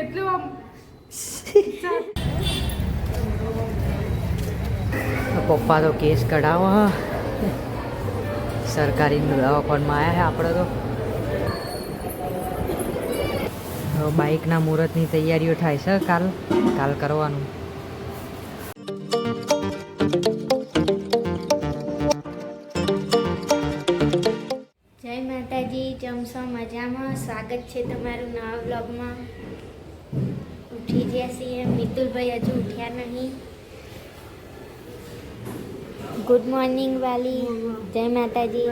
એટલે આમ પપ્પા તો કેસ કઢાવો સરકારી દવાખાનમાં આવ્યા છે આપણે તો. બાઇકના મુહૂર્તની તૈયારીઓ થાય છે કાલ કાલ કરવાનું. જય માતાજી જમશો મજામાં? સ્વાગત છે તમારું નવા બ્લોગમાં ઉઠી ગયા છીએ મિતુલભાઈ હજુ ઉઠ્યા નહીં ગુડ મોર્નિંગ વાલી જય માતાજી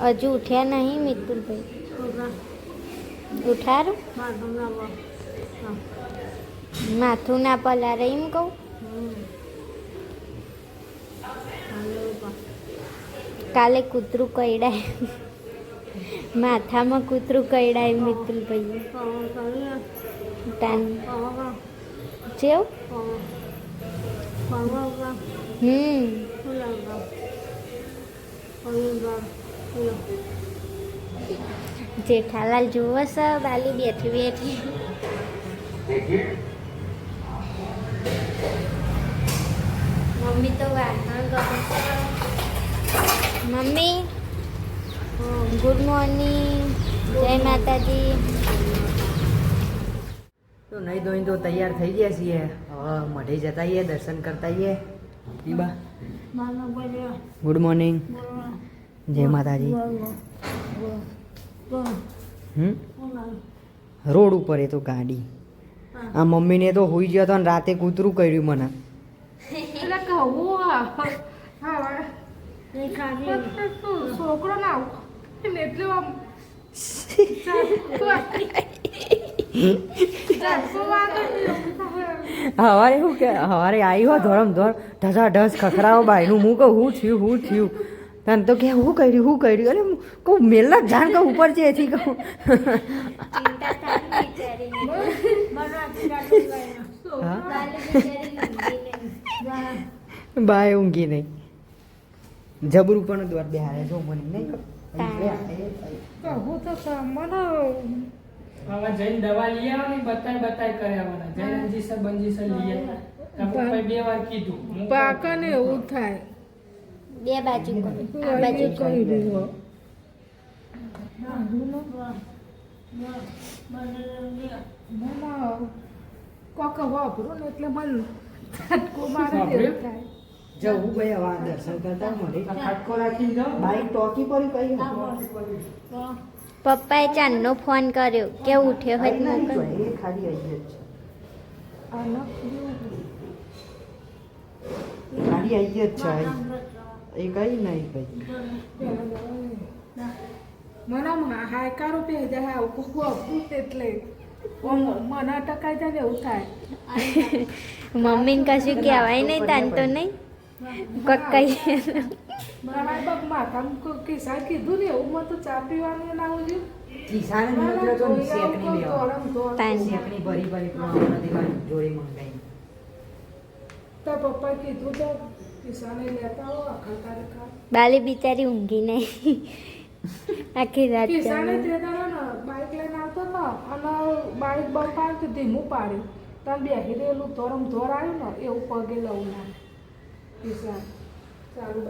હજુ ઉઠ્યા નહીં મિતુલભાઈ ઉઠારું માથું ના પલારે એમ કહું કાલે કૂતરું કઈડાય માથામાં કૂતરું કઈડાય મિત્ર ભાઈ ટાઈમ જેવ? હમ. જેઠાલાલ જુઓ છે બાલી બેઠી બેઠી. મમ્મી તો વાસણ કરે મમ્મી? Good morning. જય માતાજી. તો નહીં ધોઈને તો તૈયાર થઈ ગયા છીએ. હવે મઢે જતા આવીએ દર્શન કરતા આવીએ. દીબા. Good morning. જય માતાજી. રોડ ઉપર એ તો ગાડી. આ મમ્મીને તો હોઈ ગયો હતો ને રાતે કૂતરું કર્યું મને. એટલે કહું હા છોકરો ના આવું એટલું આમ હવારે શું કે હવારે આવી હો ધોરમ ધોર ઢસા ઢસ ખખરાવો બાયનું હું કહું હું થયું હું થયું. તને તો કે હું કર્યું હું કર્યું? અરે કહું મેલા જાણ કહું ઉપર છે એથી કહું. બાય ઊંઘી નહીં. જબરું પણ દ્વાર બેહારે જો મને નહીં કહું તો મને હવે જઈને દવા લઈ આવો ને બતાય બતાય કરે આવવાના જઈને અંજીસર બંજીસર લઈ આવ્યા બે વાર કીધું. પાકને એવું થાય. બે બાજુ આ બાજુ કરો. કોક વાપરો ને એટલે મને ઝટકો મારે એવું થાય. જવું ભાઈ હવે દર્શન કરતા મળે આ ખાટકો રાખીને જાઓ. બાઈક ટોકી પર કઈ પપ્પાએ ચાંદનો ફોન કર્યો કે ઉઠ્યો હોય મોકલ એ ખાલી આવી જ છે. ખાલી આવી જ છે. એ કઈ નહીં કઈ મને હાયકારો પે જાય આવું એટલે મને ટકાઈ જાય એવું થાય. મમ્મીને કશું કહેવાય નહીં તાન તો નહીં. કોક કહીએ મારા બાપ માથામાં કોઈ કિસ્સા કીધું ને મને તો ચા પીવાનું ના આવ્યું કિસાન મિત્રો તો શેકણી લેવા તાન. શેકણી ભરી ભરી પ્રમાણ નથી જોડી મંગાઈ તો પપ્પા કીધું તો કિસાને લેતા હો આખા તારે ખા. બાલી બિચારી ઊંઘી નહીં. આખી રાત કિસાને. તે દાડો ને બાઇક લઈને આવતો હતો અને બાઇક બંધ પાડ્યું તો ધીમું પાડ્યું તમે બેહી રહેલું ધોરમ ધોર આવ્યું ને એવું પગે લઉં ના ચાલુ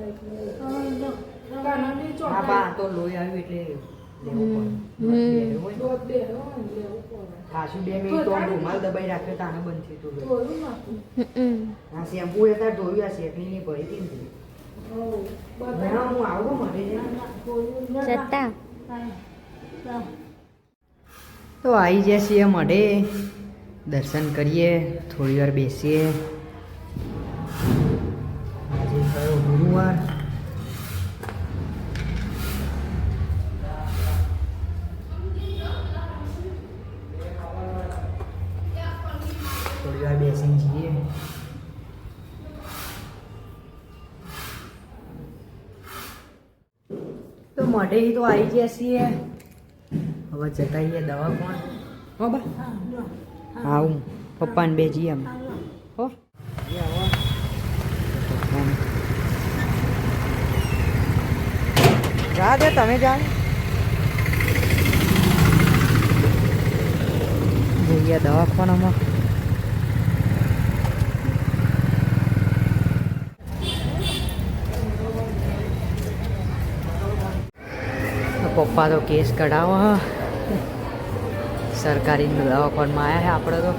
હા બા તો લોહી આવ્યું એટલે બે મિનિટ તો રૂમાલ દબાઈ રાખ્યો તાને બંધ નાખું. હમ. આ શેમ્પુ એ તાર ધોયું આ ભરી હતી ને. હા, હું આવું જતા. તો આવી જાય છીએ મળે દર્શન કરીએ થોડી વાર બેસીએ. થોડી વાર બેસીને જઈએ તો મોઢે તો આવી ગયા છીએ હવે જતા દવા કોણ હો બા હા હું પપ્પાને બે જઈએ અમે હો જા દે તમે જાણ જઈએ દવાખાનામાં. પપ્પા તો કેસ કઢાવો. સરકારી દવાખાનામાં આવ્યા છે આપણે તો.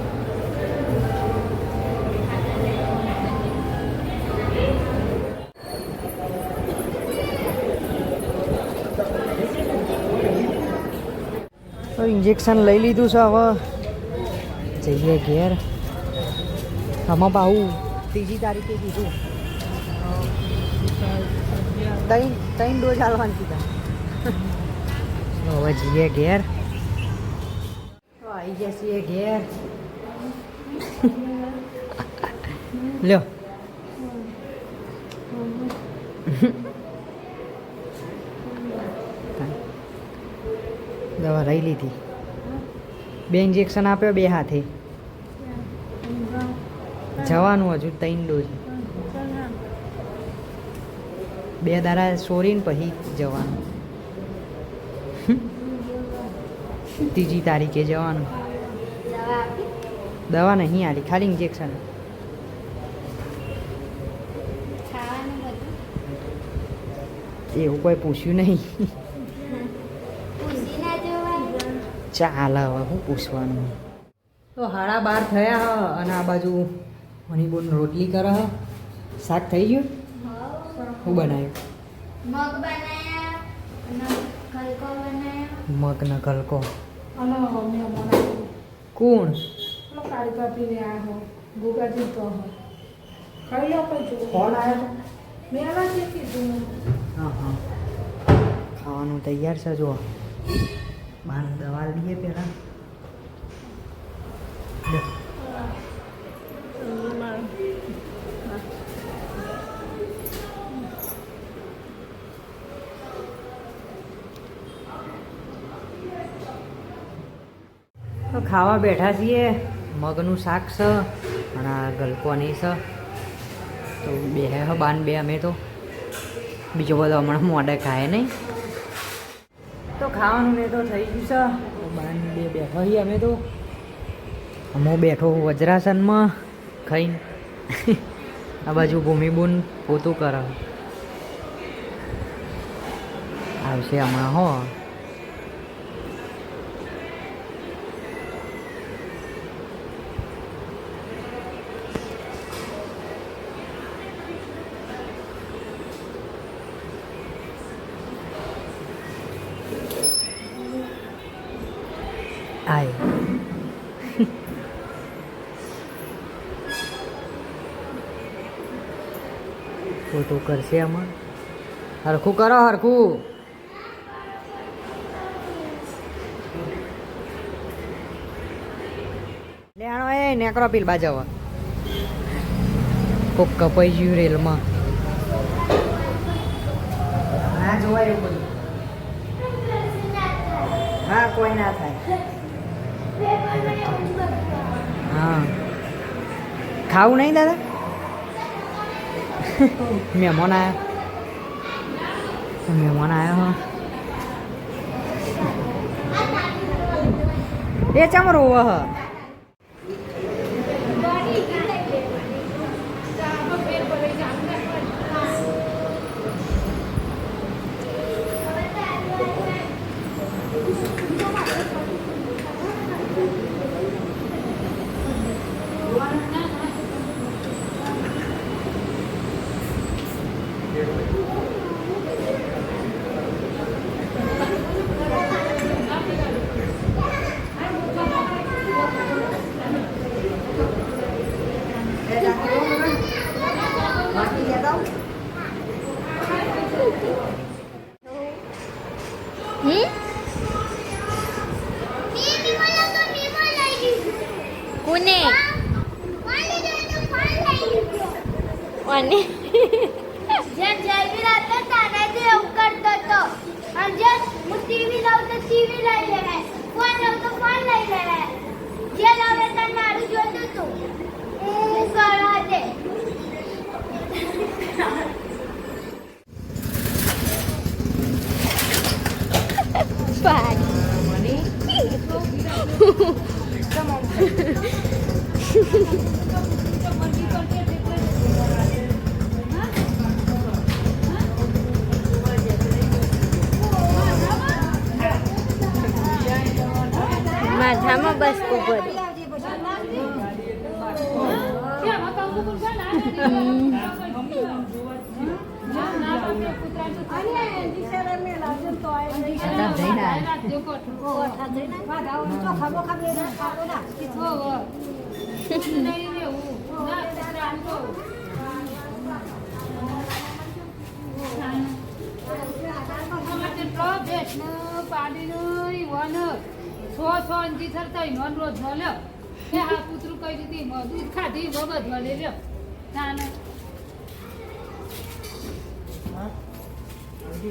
ઇન્જેક્શન લઈ લીધું છે હવે. જઈએ ઘેર. આમાં પાહુ ત્રીજી તારીખે કીધું. ત્રણ ત્રણ ડોઝ હાલવાની કીધા. હવે જઈએ ઘેર. આવી જશે ઘેર. લ્યો. દવા લઈ લીધી. બે ઇન્જેક્શન આપ્યો બે હાથે. જવાનું હજુ ત્રણ ડોઝ. બે દાડા સોરીને પછી જવાનું. ત્રીજી તારીખે જવાનું. દવા નહીં આલી ખાલી ઇન્જેક્શન એવું કોઈ પૂછ્યું નહીં પૂછી ના જોવાનું ચાલ હવે હું પૂછવાનું? તો હાડા બાર થયા હ અને આ બાજુ મણિબોન રોટલી કરે હ. શાક થઈ ગયું? હું બનાવ્યું? મગ ને ગલકો કોણ? ખાવાનું તૈયાર છે જો બાર દવા લઈએ પહેલાં. ખાવા બેઠા છીએ. મગનું શાક છે અને આ ગલકો નહીં છે તો બે હે બાન બે અમે તો. બીજો બધો હમણાં મોડે ખાય નહીં. તો ખાવાનું તો થઈ ગયું છે. બેઠો છીએ અમે તો. હું બેઠો વજ્રાસનમાં ખાઈને. આ બાજુ ભૂમિબુન પોતું કરે આવશે હમણાં હો. આય પોતું કરશે આમાં. હરખું કરો હરખું. લેણો એ નેકરો પીલ બાજવા. કોક કપાઈ ગયું રેલમાં. હા જોવાય એવું બધું. હા કોઈ ના થાય. હા. ખાવું નહીં દાદા? મહેમાન આવ્યા મહેમાન આવ્યા એ ચમ રોવ હ હમ કોને અને જેમ જયવીર હતો તાનાજી એવું કરતો હતો અને જેમ હું ટીવી લઉં તો ટીવી લઈ લેવાય. ફોન લઉં તો ફોન લઈ લેવાય. જે લાવે તાર મારું જોતું તું. હું કરવા દે ચમ માથામાં બસ ઉપર બધા અંજી સરતા નોન રોજ મળ્યો કે આ કૂતરું કઈ દીધી દૂધ ખાધી બબદ મળે રહ્યો ના ના હા ખાલી જોતી તો આપણે લડતો હતો કે આ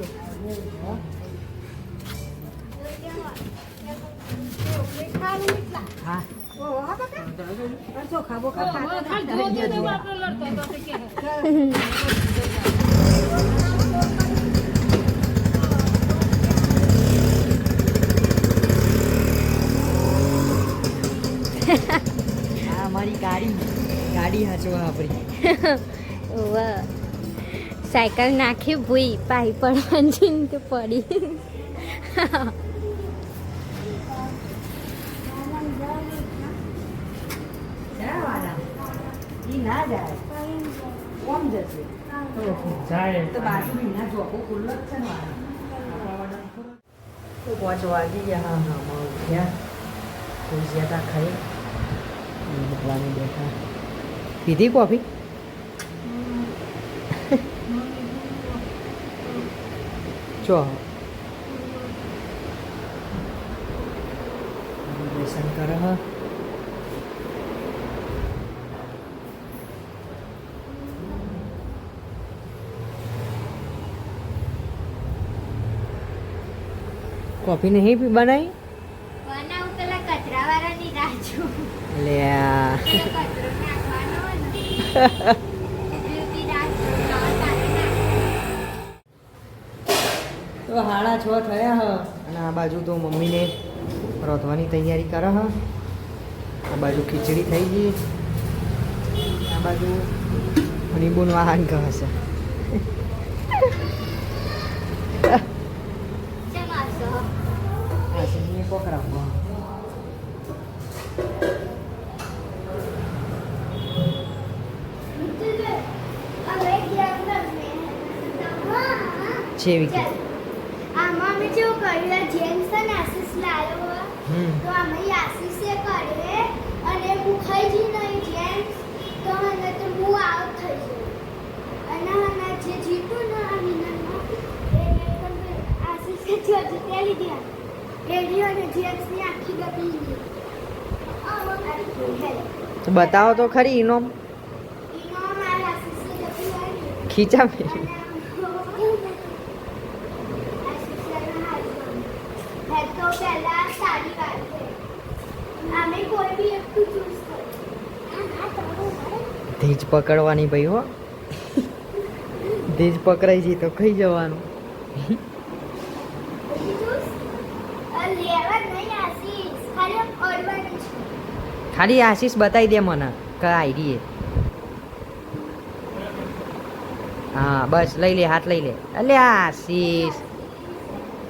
અમારી ગાડી ગાડી હાચવા આપણી. વાહ. સાયકલ નાખી ભૂઈ પાઈ પડવાની તો પડી. પાંચ ખાઈ મૂકવાની બેઠા. પીધી કોફી ચો શંકર હ. કોફી નહીં પી બનાવી લે તો હાડા છ થયા હ. અને આ બાજુ તો મમ્મીને રોધવાની તૈયારી કરે હ. આ બાજુ ખીચડી થઈ ગઈ. આ બાજુ હનીબૂન વાહન કહે છે. જેવી કે. અમે જેવું કર્યું જેમ્સ છે ને આશીષ લાવ્યો તો અમે આશીષે કરે અને હું ખાઈ જઈ નહીં જેમ્સ તો અને તો હું આઉટ થઈ જઉં અને અને જે જીતું ને આ વિનરમાં એ આશીષે જો જીત્યા લીધી રેડિયો અને જેમ્સની આખી ગપી આ તો બતાવો તો ખરી ઇનોમ ઈનો મારા આશીષે ગપી ખીચા મેં અમે કોઈ બી એકલું ચૂઝ કરીએ ધીજ પકડવાની ભાઈ હો. ધીજ પકડાઈ જઈ તો ખાઈ જવાનું. ખાલી છે. આશીષ બતાવી દે મને કે આઈડી હા બસ લઈ લે હાથ લઈ લે. અલે આશીષ.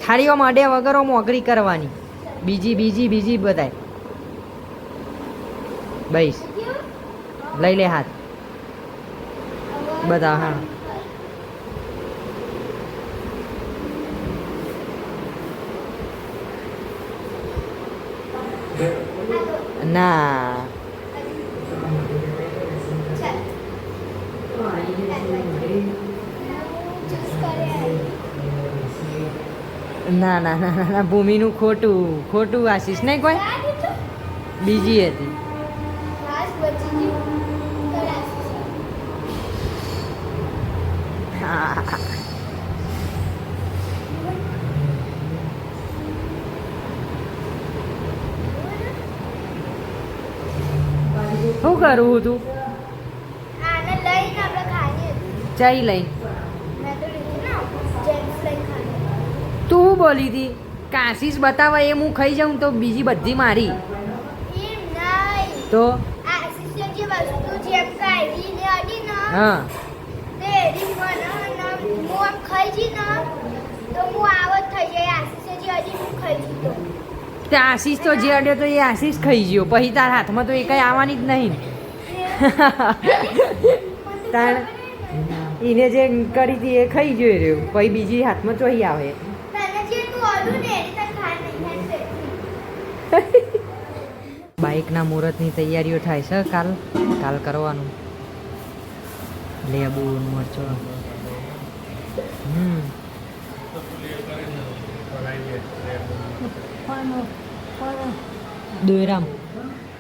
ખાલી આમ અડે વગર આમ કરવાની. બીજી બીજી બીજી બતાય બસ. લઈ લે હાથ. બધા હા. ના. ના ના ના, ના ભૂમિનું ખોટું ખોટું આશીષ નહીં કોઈ? બીજી હતી હાશ બચી ગયું તો આશીષ હા. શું હતું? ચાઈ લઈ. તો બોલી હતી? કાશીસ બતાવે એ હું ખાઈ જાઉં તો બીજી બધી મારી. તો? હા. તો આશીષ તો જે અડ્યો તો એ આશીષ ખાઈ ગયો. પછી તાર હાથમાં તો એ કઈ આવવાની જ નહીં તાણ એને જે કરી હતી એ ખાઈ જોઈ રહ્યું. પછી બીજી હાથમાં ચોઈ આવે. બાઇકના મુહૂર્તની તૈયારીઓ થાય છે કાલ. કાલ કરવાનું. લેબુ મરચો. હમ. દોયરામ.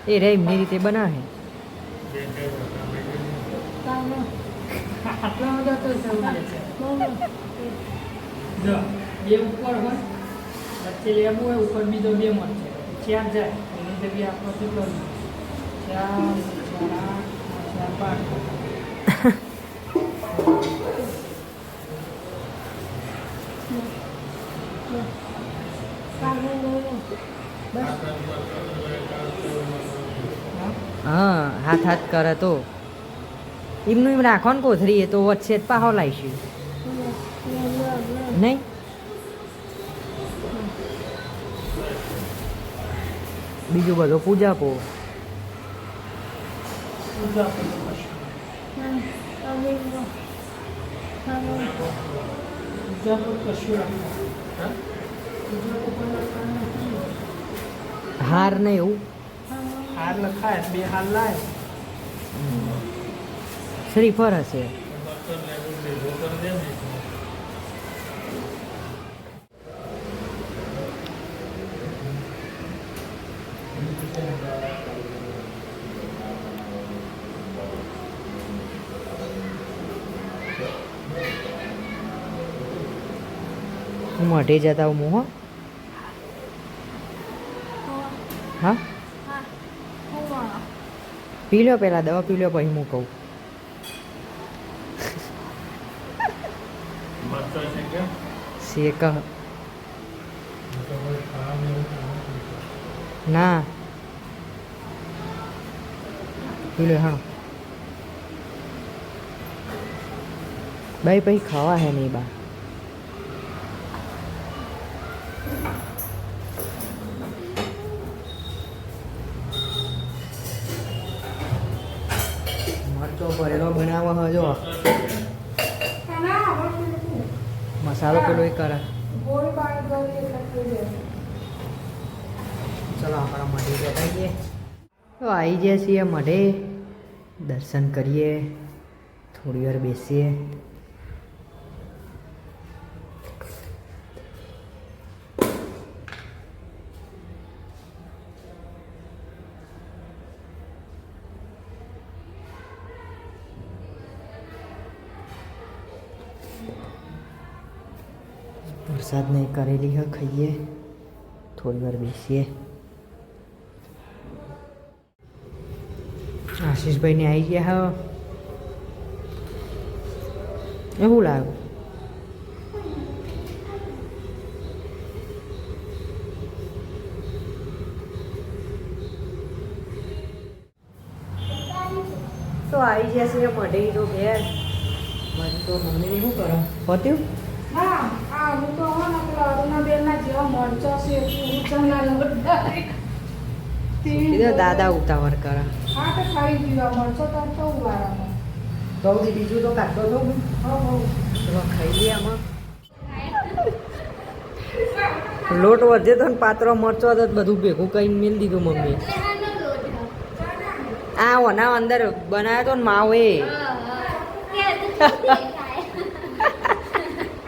એ રે એમની રીતે બનાવે. આટલા બધા તો જરૂરી છે જો ઉપર હોય વચ્ચે લેબુ હોય ઉપર બીજો બે મરચો ચાર જાય એની જગ્યાએ આપણો કેટલો ચાર ચાર પાંચ હા. હાથ હાથ કરે તો. એમનું એમ રાખો ને કોથરી એ તો વચ્ચે જ પાહો લાવીશું. નહીં? બીજું બધું પૂજા પો. હાર ને એવું? હાર લખાય બે હાર લાય. શ્રીફળ હશે હું મઢે જતા હું? હા. હા? પી લો પહેલાં દવા પી લો પછી હું કહું. શેક. ના. પી લો હા. ભાઈ પછી ખાવા હે નહીં બા મરચો ભરેલો બનાવો હજો મસાલો પેલો એ કરે. ચલો આપણા મઢે બતાવીએ જઈએ તો આવી ગયા છીએ મઢે. દર્શન કરીએ. થોડી વાર બેસીએ. વરસાદ નહીં કરેલી હ, ખાઈએ. થોડી વાર બેસીએ. આશીષભાઈ ને આવી ગયા હા. એવું લાગ્યું તો આવી જશે મઢે તો ઘેર. મારી તો મમ્મીને શું કરો? પત્યું? હા. આ હું તો હો ને પેલા અરુણાબેનના જેવા મરચો છે ઊંચાના લોટ ડાળે. દાદા ઉતાવળ કરે. હા તો ખાઈ ગયું મરચો તો તો વાળામાં. તો બીજું તો કાઢતો તો હું. હો હો. ખાઈ લઈએ આમાં. લોટ વધે તો ને પાત્રો મરચો હતો તો બધું ભેગું કરીને મેલ દીધું મમ્મી આ ઓના અંદર બનાવ્યો તો ને માવો એ કે તો શું દેખાય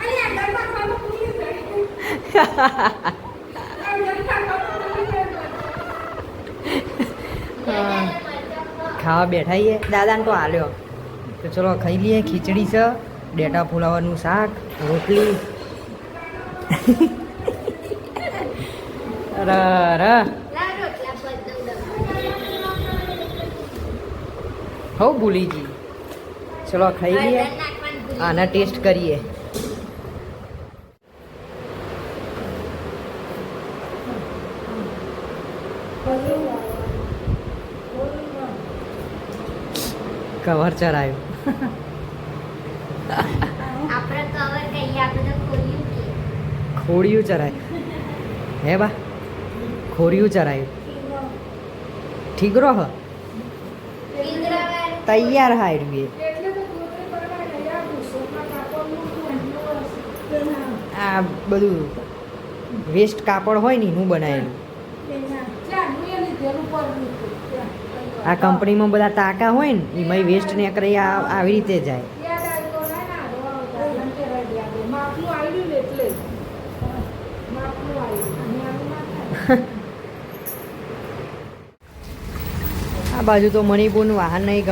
અને અંદર નાખવાનું ભૂલી ગઈ. અંદર નાખવાનું ભૂલી ગઈ. ખાવા બેઠા છીએ દાદાને તો હાલ્યો તો ચલો, ખાઈ લઈએ. ખીચડી છે. ડેટા ફુલાવાનું શાક, રોટલી. હવ ભૂલી જઈ ચલો, ખાઈ લઈએ. આના ટેસ્ટ કરીએ. કવર ચરાયું આપણે કવર કહીએ આપણે તો કે ખોડિયું ચરાયું. હે બા ખોડિયું ચરાયું. ઠીકરો હ. તૈયાર ઊંધિયું હશે. આ બધું વેસ્ટ કાપડ હોય ને એનું બનાવેલું. આ કંપનીમાં બધા ટાંકા હોય ને એમાં વેસ્ટ ને કરે આવી રીતે જાય. આ બાજુ તો મણિપુરનું વાહન નહીં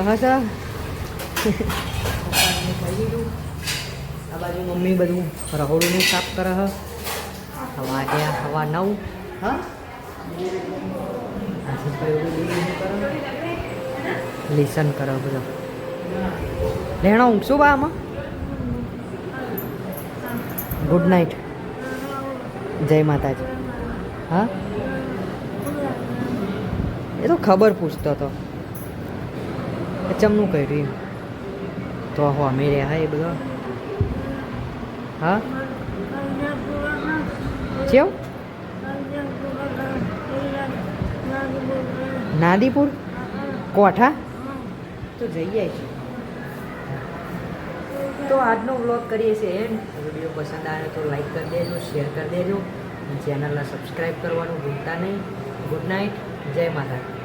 બાજુ મમ્મી બધું રહોડું સાફ કરે હવા ગયા હવા નવ. હા? લેસન કરો બધો. લેણો ઊંઘશું બા આમાં? ગુડ નાઇટ જય માતાજી. હા? એ તો ખબર પૂછતો હતો. ચમનું કર્યું એમ. તો હો અમે રહ્યા એ બધો. હા? કેવું? નાદીપુર? કોઠા? તો જઈએ છીએ તો આજનો વ્લોગ કરીએ છીએ એમ વીડિયો પસંદ આવે તો લાઈક કરી દેજો શેર કરી દેજો. ચેનલને સબસ્ક્રાઈબ કરવાનું ભૂલતા નહીં. ગુડ નાઇટ જય માતા